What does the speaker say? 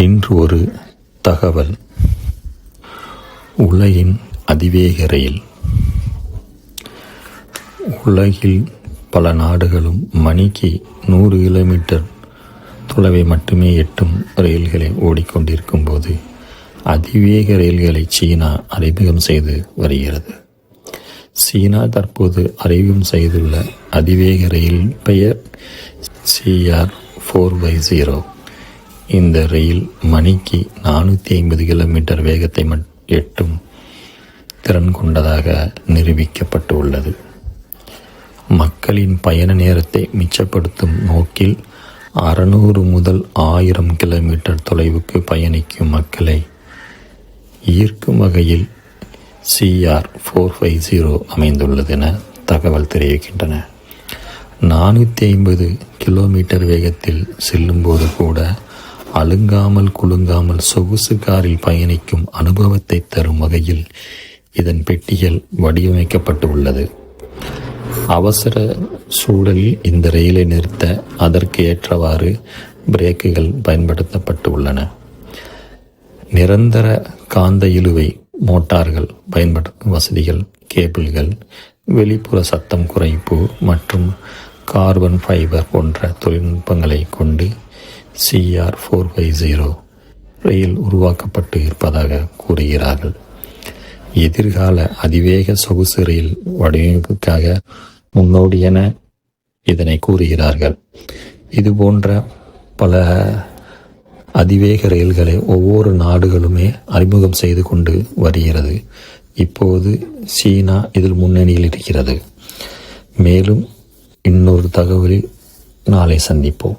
இன்று ஒரு தகவல். உலகின் அதிவேக ரயில். உலகில் பல நாடுகளும் மணிக்கு நூறு கிலோமீட்டர் தொலைவை மட்டுமே எட்டும் ரயில்களை ஓடிக்கொண்டிருக்கும் போது அதிவேக ரயில்களை சீனா அறிமுகம் செய்து வருகிறது. சீனா தற்போது அறிமுகம் செய்துள்ள அதிவேக ரயில் பெயர் சிஆர் ஃபோர் பை ஜீரோ இந்த ரயில் மணிக்கு நானூற்றி ஐம்பது கிலோமீட்டர் வேகத்தை எட்டும் திறன் கொண்டதாக நிரூபிக்கப்பட்டு உள்ளது மக்களின் பயண நேரத்தை மிச்சப்படுத்தும் நோக்கில் அறுநூறு முதல் ஆயிரம் கிலோமீட்டர் தொலைவுக்கு பயணிக்கும் மக்களை ஈர்க்கும் வகையில் சிஆர் ஃபோர் ஃபைவ் ஜீரோ அமைந்துள்ளது என தகவல் தெரிவிக்கின்றன. நானூற்றி ஐம்பது கிலோமீட்டர் வேகத்தில் செல்லும்போது கூட அழுங்காமல் குலுங்காமல் சொகுசு காரில் பயணிக்கும் அனுபவத்தை தரும் வகையில் இதன் பெட்டிகள் வடிவமைக்கப்பட்டு உள்ளது அவசர சூழலில் இந்த ரயிலை நிறுத்த அதற்கு ஏற்றவாறு பிரேக்குகள் பயன்படுத்தப்பட்டு உள்ளன நிரந்தர காந்த இழுவை மோட்டார்கள் பயன்படுத்தும் வசதிகள் கேபிள்கள் வெளிப்புற சத்தம் குறைப்பு மற்றும் கார்பன் ஃபைபர் போன்ற தொழில்நுட்பங்களை கொண்டு CR four five zero rail உருவாக்கப்பட்டு இருப்பதாக கூறுகிறார்கள். எதிர்கால அதிவேக சொகுசு ரயில் வடிவமைப்புக்காக முன்னோடியென இதனை கூறுகிறார்கள். இது போன்ற பல அதிவேக ரயில்களை ஒவ்வொரு நாடுகளுமே அறிமுகம் செய்து கொண்டு வருகிறது. இப்போது சீனா இதில் முன்னணியில் இருக்கிறது. மேலும் இன்னொரு தகவலில் நாளை சந்திப்போம்.